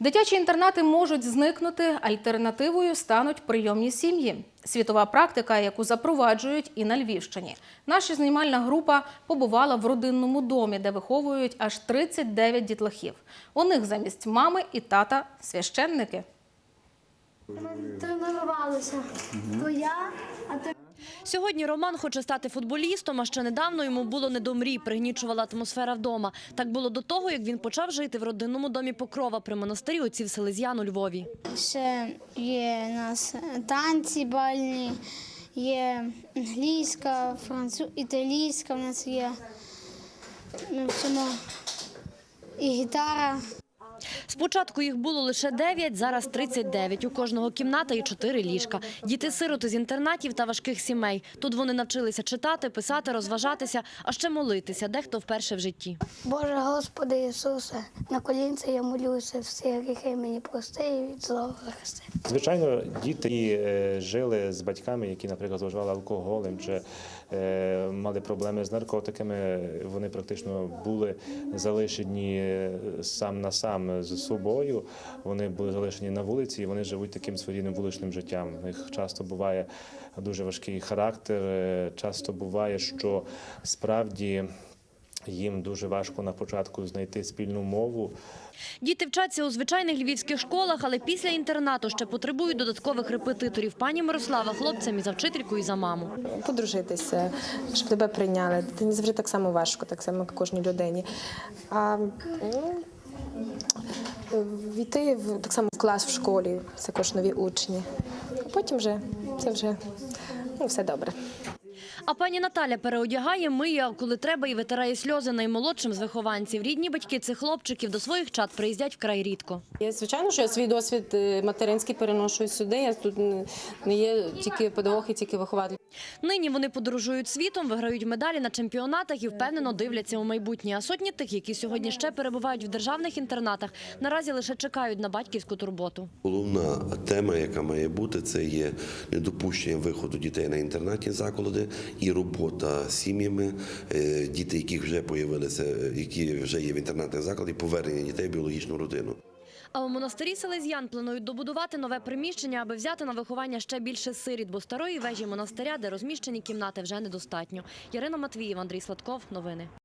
Дитячі інтернати можуть зникнути, альтернативою стануть прийомні сім'ї. Світова практика, яку запроваджують і на Львівщині. Наша знімальна група побувала в родинному домі, де виховують аж 39 дітлахів. У них замість мами і тата священники. Тренувалися. То я, а то Сьогодні Роман хоче стати футболістом, а ще недавно йому було не до мрій, пригнічувала атмосфера вдома. Так було до того, як він почав жити в родинному домі Покрова при монастирі отців Селезян у Львові. ще є у нас танці бальні, є англійська, француз, італійська в нас є. Ми вчимо і гітара. Спочатку їх було лише 9, зараз 39. У кожного кімната і 4 ліжка. Діти-сироти з інтернатів та важких сімей. Тут вони навчилися читати, писати, розважатися, а ще молитися, дехто вперше в житті. Боже Господи Ісусе, на колінце я молюся, всі гріхи мені прости і від злого хрести. Звичайно, діти е, жили з батьками, які, наприклад, зловживали алкоголем чи е, мали проблеми з наркотиками. Вони практично були залишені е, сам на сам з собою. Вони були залишені на вулиці, і вони живуть таким своєрідним вуличним життям. У них часто буває дуже важкий характер. е, Часто буває, що справді їм дуже важко на початку знайти спільну мову. Діти вчаться у звичайних львівських школах, але після інтернату ще потребують додаткових репетиторів. Пані Мирослава хлопцям і за вчительку, і за маму. подружитися, щоб тебе прийняли. Дитині завжди так само важко, так само як кожній людині. А ну, війти в так само в клас в школі, це також нові учні. А потім вже це вже ну, все добре. А пані Наталя переодягає, миє, коли треба, і витирає сльози наймолодшим з вихованців. Рідні батьки цих хлопчиків до своїх чат приїздять вкрай рідко. Я, звичайно, що я свій досвід е, материнський переношу сюди. Я тут не- не є тільки педагог і тільки вихователь. Нині вони подорожують світом, виграють медалі на чемпіонатах і впевнено дивляться у майбутнє. А сотні тих, які сьогодні ще перебувають в державних інтернатах, наразі лише чекають на батьківську турботу. Головна тема, яка має бути, це є недопущення виходу дітей на інтернатні заклади і робота з сім'ями, е, діти, яких вже появилися, які вже є в інтернатних закладах, повернення дітей в біологічну родину. А у монастирі Селезян планують добудувати нове приміщення, аби взяти на виховання ще більше сиріт, бо старої вежі монастиря, де розміщені кімнати, вже недостатньо. Ярина Матвіїв, Андрій Сладков. Новини.